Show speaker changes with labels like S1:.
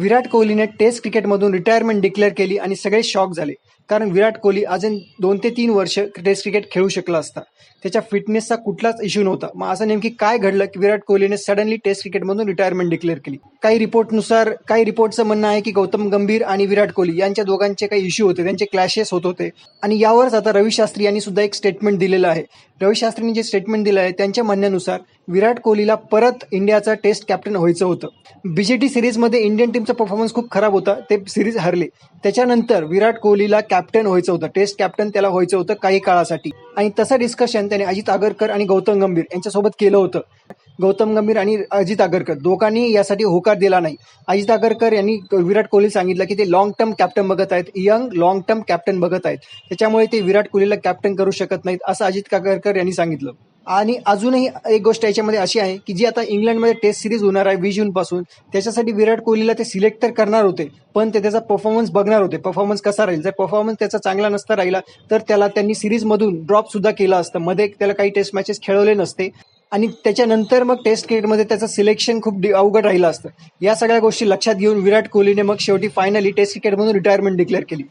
S1: विराट कोहलीने टेस्ट क्रिकेटमधून retirement declare केली आणि सगळे शॉक झाले. कारण विराट कोहली अजून दोन ते तीन वर्ष टेस्ट क्रिकेट खेळू शकला असता. त्याच्या फिटनेसचा कुठलाच इश्यू नव्हता. मग असं नेमकी काय घडलं की विराट कोहलीने सडनली टेस्ट क्रिकेटमधून रिटायरमेंट डिक्लेअर केली? काही रिपोर्टनुसार काही रिपोर्टचं म्हणणं आहे की गौतम गंभीर आणि विराट कोहली यांच्या दोघांचे काही इश्यू होते. त्यांचे क्लॅशेस होत होते. आणि यावरच आता रवी शास्त्री यांनी सुद्धा एक स्टेटमेंट दिलेलं आहे. रवी शास्त्रींनी जे स्टेटमेंट दिलं आहे त्यांच्या म्हणण्यानुसार विराट कोहलीला परत इंडियाचा टेस्ट कॅप्टन व्हायचं होतं. बीजेटी सिरीजमध्ये इंडियन टीमचा परफॉर्मन्स खूप खराब होता. ते सिरीज हरले. त्याच्यानंतर विराट कोहलीला कॅप्टन व्हायचं होतं. टेस्ट कॅप्टन त्याला व्हायचं होतं काही काळासाठी. आणि तसं डिस्कशन त्याने अजित आगरकर आणि गौतम गंभीर यांच्यासोबत केलं होतं. गौतम गंभीर आणि अजित आगरकर. दोघांनी यासाठी होकार दिला नाही. अजित आगरकर यांनी विराट कोहली सांगितलं की ते लॉंग टर्म कॅप्टन बघत आहेत. यंग लॉंग टर्म कॅप्टन बघत आहेत. त्याच्यामुळे ते विराट कोहलीला कॅप्टन करू शकत नाहीत असं अजित आगरकर यांनी सांगितलं. आणि अजूनही एक गोष्ट याच्यामध्ये अशी आहे की जी आता इंग्लंडमध्ये टेस्ट सिरीज होणार आहे वीस जूनपासून त्याच्यासाठी विराट कोहलीला ते सिलेक्ट तर करणार होते पण ते त्याचा परफॉर्मन्स बघणार होते. परफॉर्मन्स कसा राहील? जर परफॉर्मन्स त्याचा चांगला नसता राहिला तर त्याला त्यांनी सिरीजमधून ड्रॉप सुद्धा केलं असतं. मध्ये त्याला काही टेस्ट मॅचेस खेळवले नसते. आणि त्याच्यानंतर मग टेस्ट क्रिकेटमध्ये त्याचं सिलेक्शन खूप अवघड राहिलं असतं. या सगळ्या गोष्टी लक्षात घेऊन विराट कोहलीने मग शेवटी फायनली टेस्ट क्रिकेटमधून रिटायरमेंट डिक्लेअर केली.